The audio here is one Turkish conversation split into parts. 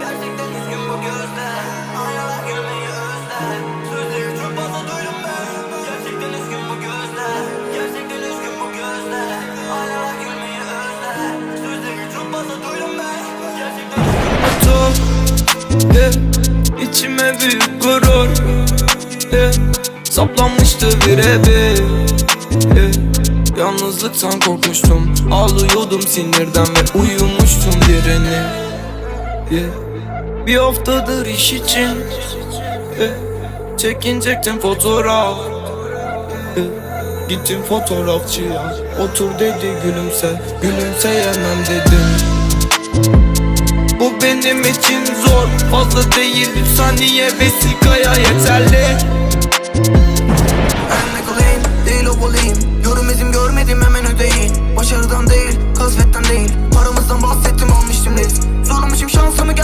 Gerçekten üzgün bu gözler. Aynalar gülmeyi özler Sözleri çok fazla duydum ben Gerçekten üzgün bu gözler. Gerçekten üzgün bu gözler. Aynalar gülmeyi özler Sözleri çok fazla duydum ben Gerçekten Atom yeah, İçime büyük gurur yeah, Saplanmıştı bir birebir Yalnızlıktan korkmuştum. Ağlıyordum sinirden ve uyumuştum direni yeah. Bir haftadır iş için. Yeah. Çekinecektim fotoğraf. Gittim fotoğrafçıya. Otur dedi gülümse. Gülümseyemem dedim. Bu benim için zor. Fazla değil. Saniye vesikaya yeterli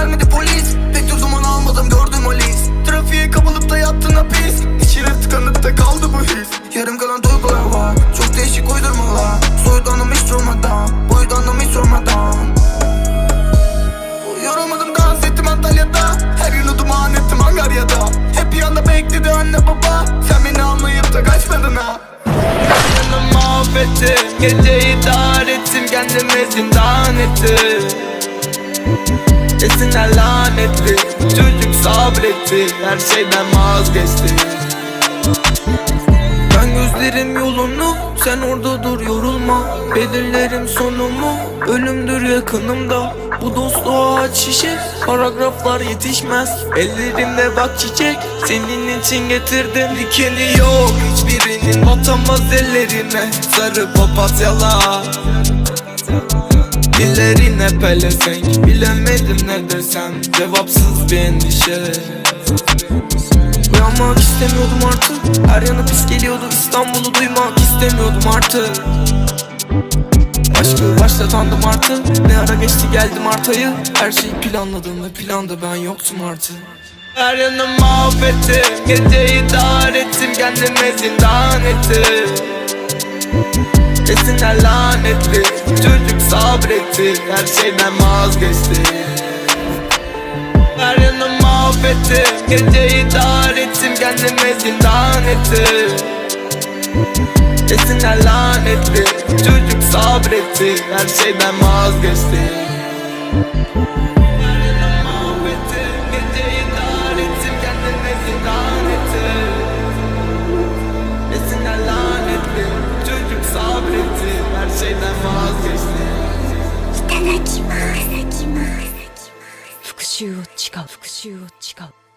gelmedi polis. Pek de zaman almadım gördüm o list Trafiğe kapılıp da yattın hapis İçine tıkanıp kaldı bu his. Yarım kalan duygular var Çok değişik uydurmalar. Soydanım hiç durmadan Boydanım hiç sormadan Yoramadım dans ettim Antalya'da. Her yıl duman ettim Angarya'da. Hep yanında bekledi anne baba. Sen beni anlayıp da kaçmadın ha. Yanım mahvettim Geceyi dar ettim Kendime zindan ettim Esinler lanetli Çocuk sabretti. Her şeyden vazgeçti. Ben gözlerim yolunu Sen orada dur yorulma. Belirlerim sonumu Ölümdür yakınımda. Bu dostluğa aç şişe Paragraflar yetişmez. Ellerimde bak çiçek Senin için getirdim Dikeni yok. Hiçbirinin Batamaz ellerine Sarı papatyalar Dillerine pelesenk Bilemedim ne desem. Cevapsız bir endişe. Uyanmak istemiyordum artık. Her yanı pis geliyordu. İstanbul'u duymak istemiyordum artık. Aşkı başlatandım artık. Ne ara geçti geldim artayı Her şeyi planladım ve planda ben yoktum artık. Her yanı mahvettim. Geceyi dar ettim. Kendime zindan ettim Esinler lanetli Çocuk sabretti. Her şeyden vazgeçti. Her yanı mahvettim Geceyi dar ettim. Kendime zindan ettim Esinler lanetli Çocuk sabretti. Her şeyden vazgeçti 讐を誓う。復讐を誓う。